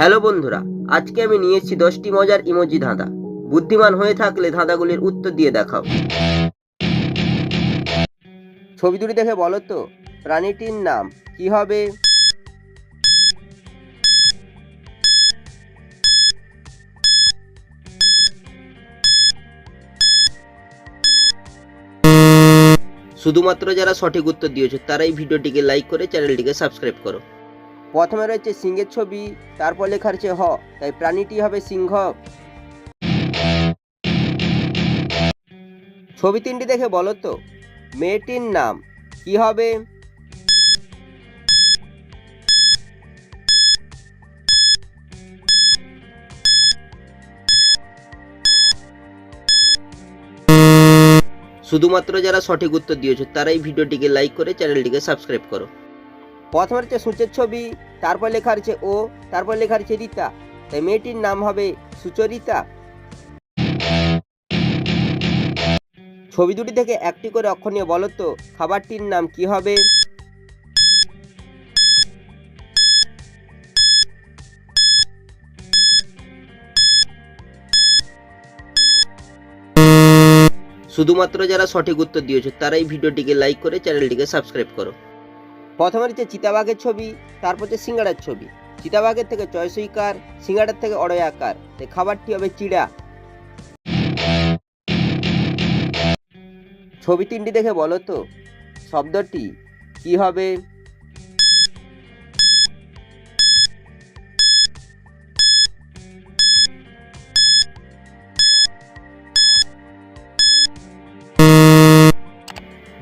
Hello বন্ধুরা, আজকে আমি নিয়ে এসেছি দশটি মজার ইমোজি ধাঁধা। বুদ্ধিমান হয়ে থাকলে ধাঁধাগুলির উত্তর দিয়ে দেখাও। ছবি দুটি দেখে বলো তো, প্রাণীটির নাম কি হবে? শুধুমাত্র যারা সঠিক উত্তর দিয়েছ, তারাই ভিডিওটিকে লাইক করে চ্যানেলটিকে সাবস্ক্রাইব করো। প্রথমে রয়েছে সিংহের ছবি, তারপর লেখা রয়েছে হ, তাই প্রাণীটি হবে সিংহ। ছবি তিনটি দেখে বলো তো, মেয়েটির নাম কি হবে? শুধুমাত্র যারা সঠিক উত্তর দিয়েছ, তারাই ভিডিওটিকে লাইক করে চ্যানেলটিকে সাবস্ক্রাইব করো। প্রথমে হচ্ছে সূচের ছবি, তারপর লেখা রয়েছে ও, তারপর লেখা রয়েছে রীতা। তাই মেয়েটির নাম হবে সুচরিতা। ছবি দুটি থেকে একটি করে অক্ষর নিয়ে বলো তো, খাবারটির নাম কি হবে? শুধুমাত্র যারা সঠিক উত্তর দিয়েছ, তারাই ভিডিওটিকে লাইক করে চ্যানেলটিকে সাবস্ক্রাইব করো। প্রথমে হচ্ছে চিতাবাঘের ছবি, তারপর হচ্ছে সিঙ্গাড়ার ছবি। চিতাবাঘের থেকে চয়সইকার সিঙ্গাড়ার থেকে অড়য়াকার তাই খাবারটি হবে চিড়া। ছবি তিনটি দেখে বলো তো, শব্দটি কি হবে?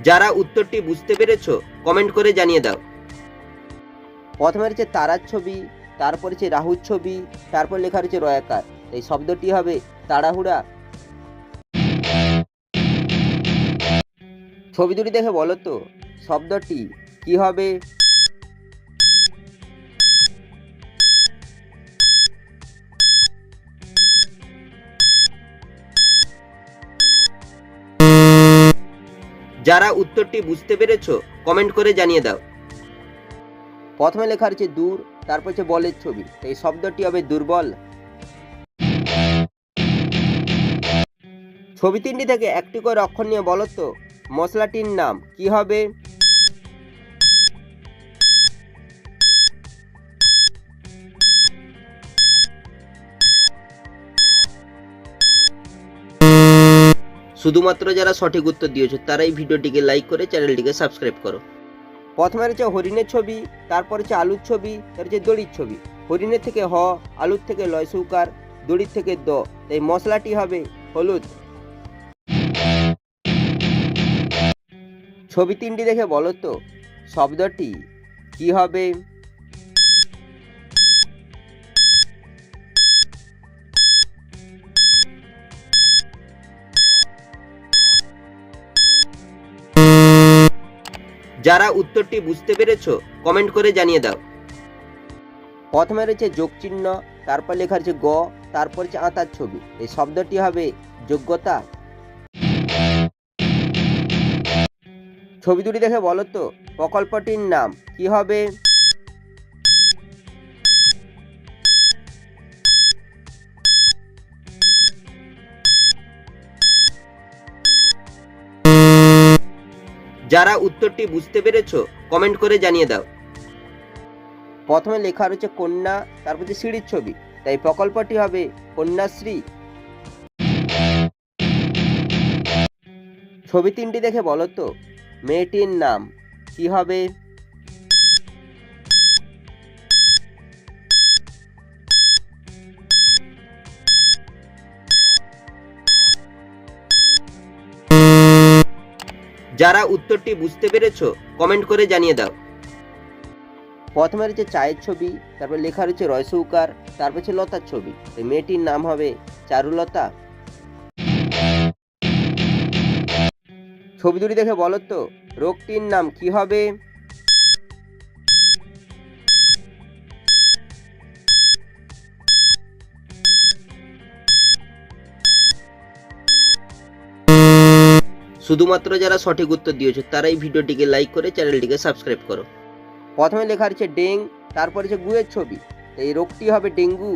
যারা উত্তরটি বুঝতে পেরেছ কমেন্ট করে জানিয়ে দাও। প্রথমে রয়েছে তারার ছবি, তারপর হচ্ছে রাহুর ছবি, তারপর লেখা রয়েছে রয়াকার এই শব্দটি হবে তাড়াহুড়া। ছবি দুটি দেখে বলো তো, শব্দটি কি হবে? যারা উত্তরটি বুঝতে পেরেছ কমেন্ট করে জানিয়ে দাও। প্রথমে লেখা রয়েছে দূর, তারপর হচ্ছে বলের ছবি। এই শব্দটি হবে দুর্বল। ছবি তিনটি থেকে একটি করে অক্ষর নিয়ে বলো তো, মশলাটির নাম কি হবে? শুধুমাত্র যারা সঠিক উত্তর দিয়েছ, তারাই ভিডিওটিকে লাইক করে চ্যানেলটিকে সাবস্ক্রাইব করো। প্রথমে রয়েছে হরিণের ছবি, তারপর হচ্ছে আলুর ছবি তার হচ্ছে দড়ির ছবি। হরিণের থেকে হ, আলুর থেকে লয় সৌকার, দড়ির থেকে দ। তাই মশলাটি হবে হলুদ। ছবি তিনটি দেখে বলো তো, শব্দটি কি হবে? যারা উত্তরটি বুঝতে পেরেছ কমেন্ট করে জানিয়ে দাও। প্রথমে রয়েছে যোগচিহ্ন, তারপর লেখা রয়েছে গ, তারপর হচ্ছে আঁতার ছবি। এই শব্দটি হবে যোগ্যতা। ছবি দুটি দেখে বলো তো, প্রকল্পটির নাম কি হবে? যারা উত্তরটি বুঝতে পেরেছ কমেন্ট করে জানিয়ে দাও। প্রথমে লেখা রয়েছে কন্যা, তারপর হচ্ছে সিঁড়ির ছবি। তাই প্রকল্পটি হবে কন্যাশ্রী। ছবি তিনটি দেখে বলো তো, মেয়েটির নাম। কি হবে? যারা উত্তরটি বুঝতে পেরেছ কমেন্ট করে জানিয়ে দাও। প্রথমে রয়েছে চায়ের ছবি, তারপর লেখা রয়েছে রয়সৌকার তারপর হচ্ছে লতার ছবি। মেয়েটির নাম হবে চারুলতা। ছবি দুটি দেখে বলো তো, রোগটির নাম কি হবে? শুধুমাত্র যারা সঠিক উত্তর দিয়েছ, তারাই ভিডিওটিকে লাইক করে চ্যানেলটিকে সাবস্ক্রাইব করো। প্রথমে লেখা আছে ডেং, তারপরে হচ্ছে গুয়ের ছবি। এই রোগটি হবে ডেঙ্গু।